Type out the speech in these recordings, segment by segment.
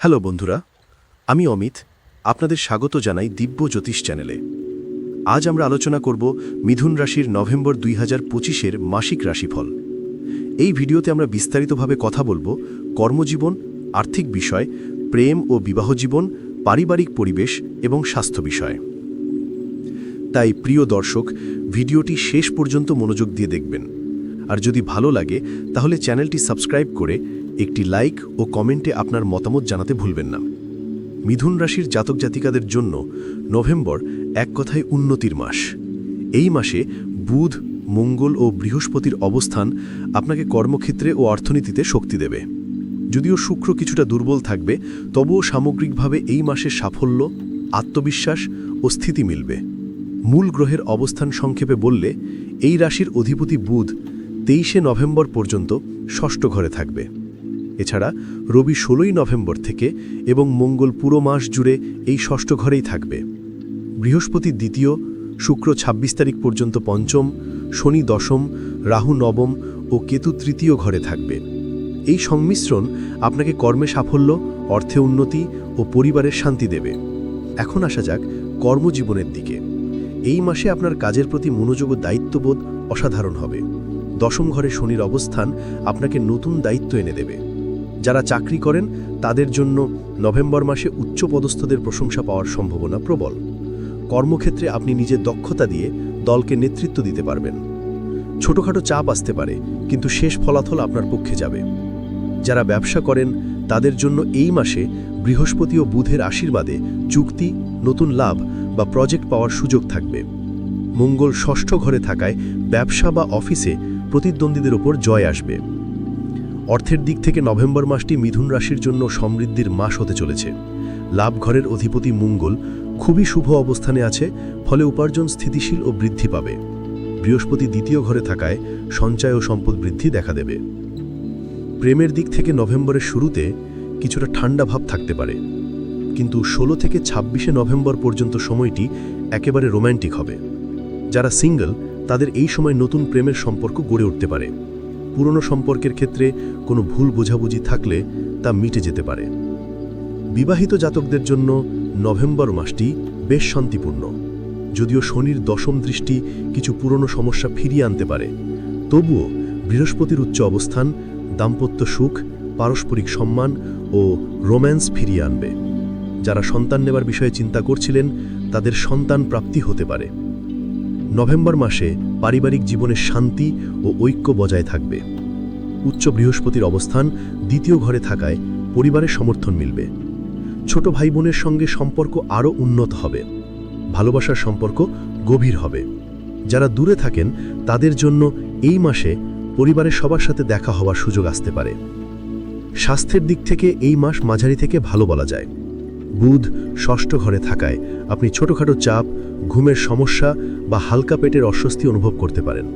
Hello বন্ধুরা, আমি অমিত, আপনাদের স্বাগত জানাই দিব্য জ্যোতিষ চ্যানেলে। আজ আমরা আলোচনা করব মিথুন রাশির নভেম্বর দুই হাজার পঁচিশের মাসিক রাশিফল। এই ভিডিওতে আমরা বিস্তারিতভাবে কথা বলব কর্মজীবন, আর্থিক বিষয়, প্রেম ও বিবাহ জীবন, পারিবারিক পরিবেশ এবং স্বাস্থ্য বিষয়। তাই প্রিয় দর্শক, ভিডিওটি শেষ পর্যন্ত মনোযোগ দিয়ে দেখবেন। আর যদি ভালো লাগে, তাহলে চ্যানেলটি সাবস্ক্রাইব করে একটি লাইক ও কমেন্টে আপনার মতামত জানাতে ভুলবেন না। মিথুন রাশির জাতক জাতিকাদের জন্য নভেম্বর এক কথায় উন্নতির মাস। এই মাসে বুধ, মঙ্গল ও বৃহস্পতির অবস্থান আপনাকে কর্মক্ষেত্রে ও অর্থনীতিতে শক্তি দেবে। যদিও শুক্র কিছুটা দুর্বল থাকবে, তবুও সামগ্রিকভাবে এই মাসে সাফল্য, আত্মবিশ্বাস ও স্থিতি মিলবে। মূল গ্রহের অবস্থান সংক্ষেপে বললে, এই রাশির অধিপতি বুধ তেইশে নভেম্বর পর্যন্ত ষষ্ঠ ঘরে থাকবে। এছাড়া রবি ষোলোই নভেম্বর থেকে এবং মঙ্গল পুরো মাস জুড়ে এই ষষ্ঠ ঘরেই থাকবে। বৃহস্পতি দ্বিতীয়, শুক্র ২৬ তারিখ পর্যন্ত পঞ্চম, শনি দশম, রাহু নবম ও কেতু তৃতীয় ঘরে থাকবে। এই সংমিশ্রণ আপনাকে কর্মে সাফল্য, অর্থে উন্নতি ও পরিবারের শান্তি দেবে। এখন আসা যাক কর্মজীবনের দিকে। এই মাসে আপনার কাজের প্রতি মনোযোগ ও দায়িত্ববোধ অসাধারণ হবে। দশম ঘরে শনির অবস্থান আপনাকে নতুন দায়িত্ব এনে দেবে। যারা চাকরি করেন, তাদের জন্য নভেম্বর মাসে উচ্চ পদস্থদের প্রশংসা পাওয়ার সম্ভাবনা প্রবল। কর্মক্ষেত্রে আপনি নিজের দক্ষতা দিয়ে দলকে নেতৃত্ব দিতে পারবেন। ছোটখাটো চাপ আসতে পারে, কিন্তু শেষ ফলাফল আপনার পক্ষে যাবে। যারা ব্যবসা করেন, তাদের জন্য এই মাসে বৃহস্পতি ও বুধের আশীর্বাদে চুক্তি, নতুন লাভ বা প্রজেক্ট পাওয়ার সুযোগ থাকবে। মঙ্গল ষষ্ঠ ঘরে থাকায় ব্যবসা বা অফিসে প্রতিদ্বন্দ্বীদের ওপর জয় আসবে। অর্থের দিক থেকে নভেম্বর মাসটি মিথুন রাশির জন্য সমৃদ্ধির মাস হতে চলেছে। লাভ ঘরের অধিপতি মঙ্গল খুবই শুভ অবস্থানে আছে, ফলে উপার্জন স্থিতিশীল ও বৃদ্ধি পাবে। বৃহস্পতি দ্বিতীয় ঘরে থাকায় সঞ্চয় ও সম্পদ বৃদ্ধি দেখা দেবে। প্রেমের দিক থেকে নভেম্বরের শুরুতে কিছুটা ঠান্ডা ভাব থাকতে পারে। কিন্তু ষোলো থেকে ছাব্বিশে নভেম্বর পর্যন্ত সময়টি একেবারে রোম্যান্টিক হবে। যারা সিঙ্গল, তাদের এই সময় নতুন প্রেমের সম্পর্ক গড়ে উঠতে পারে। পুরনো সম্পর্কের ক্ষেত্রে কোনো ভুল বোঝাবুঝি থাকলে তা মিটে যেতে পারে। বিবাহিত জাতকদের জন্য নভেম্বর মাসটি বেশ শান্তিপূর্ণ। যদিও শনির দশম দৃষ্টি কিছু পুরনো সমস্যা ফিরিয়ে আনতে পারে, তবুও বৃহস্পতির উচ্চ অবস্থান, দাম্পত্য সুখ, পারস্পরিক সম্মান ও রোম্যান্স ফিরিয়ে আনবে। যারা সন্তান নেবার বিষয়ে চিন্তা করছিলেন, তাদের সন্তান প্রাপ্তি হতে পারে। নভেম্বর মাসে পারিবারিক জীবনে শান্তি ও ঐক্য বজায় থাকবে। উচ্চ বৃহস্পতির অবস্থান দ্বিতীয় ঘরে থাকায় পরিবারের সমর্থন মিলবে। ছোট ভাই বোনের সঙ্গে সম্পর্ক আরও উন্নত হবে। ভালোবাসার সম্পর্ক গভীর হবে। যারা দূরে থাকেন, তাদের জন্য এই মাসে পরিবারের সবার সাথে দেখা হওয়ার সুযোগ আসতে পারে। স্বাস্থ্যের দিক থেকে এই মাস মাঝারি থেকে ভালো বলা যায়। বুধ ষষ্ঠ ঘরে থাকায় আপনি ছোটখাটো চাপ ঘুমের সমস্যা বা হালকা পেটের অস্বস্তি অনুভব করতে পারেন।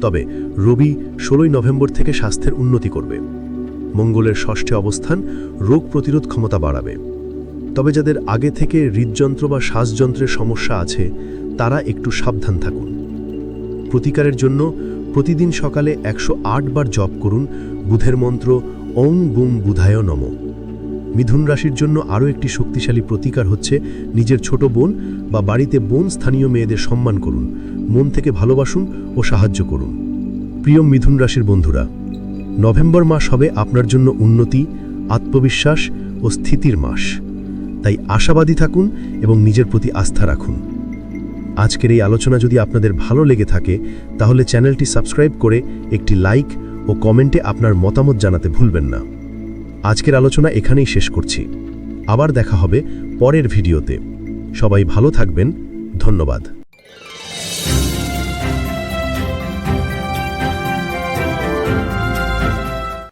তবে রবি ষোলোই নভেম্বর থেকে স্বাস্থ্যের উন্নতি করবে। মঙ্গলের ষষ্ঠে অবস্থান রোগ প্রতিরোধ ক্ষমতা বাড়াবে। তবে যাদের আগে থেকে হৃদযন্ত্র বা শ্বাসযন্ত্রের সমস্যা আছে, তারা একটু সাবধান থাকুন। প্রতিকারের জন্য প্রতিদিন সকালে একশো আট বার জপ করুন। বুধের মন্ত্র, ওং বুম বুধায় নম। মিথুন রাশির জন্য আরও একটি শক্তিশালী প্রতিকার হচ্ছে নিজের ছোট বোন বা বাড়িতে বোন স্থানীয় মেয়েদের সম্মান করুন, মন থেকে ভালোবাসুন ও সাহায্য করুন। প্রিয় মিথুন রাশির বন্ধুরা, নভেম্বর মাস হবে আপনার জন্য উন্নতি, আত্মবিশ্বাস ও স্থিতির মাস। তাই আশাবাদী থাকুন এবং নিজের প্রতি আস্থা রাখুন। আজকের এই আলোচনা যদি আপনাদের ভালো লেগে থাকে, তাহলে চ্যানেলটি সাবস্ক্রাইব করে একটি লাইক ও কমেন্টে আপনার মতামত জানাতে ভুলবেন না। আজকের আলোচনা এখানেই শেষ করছি। আবার দেখা হবে পরের ভিডিওতে। সবাই ভালো থাকবেন। ধন্যবাদ।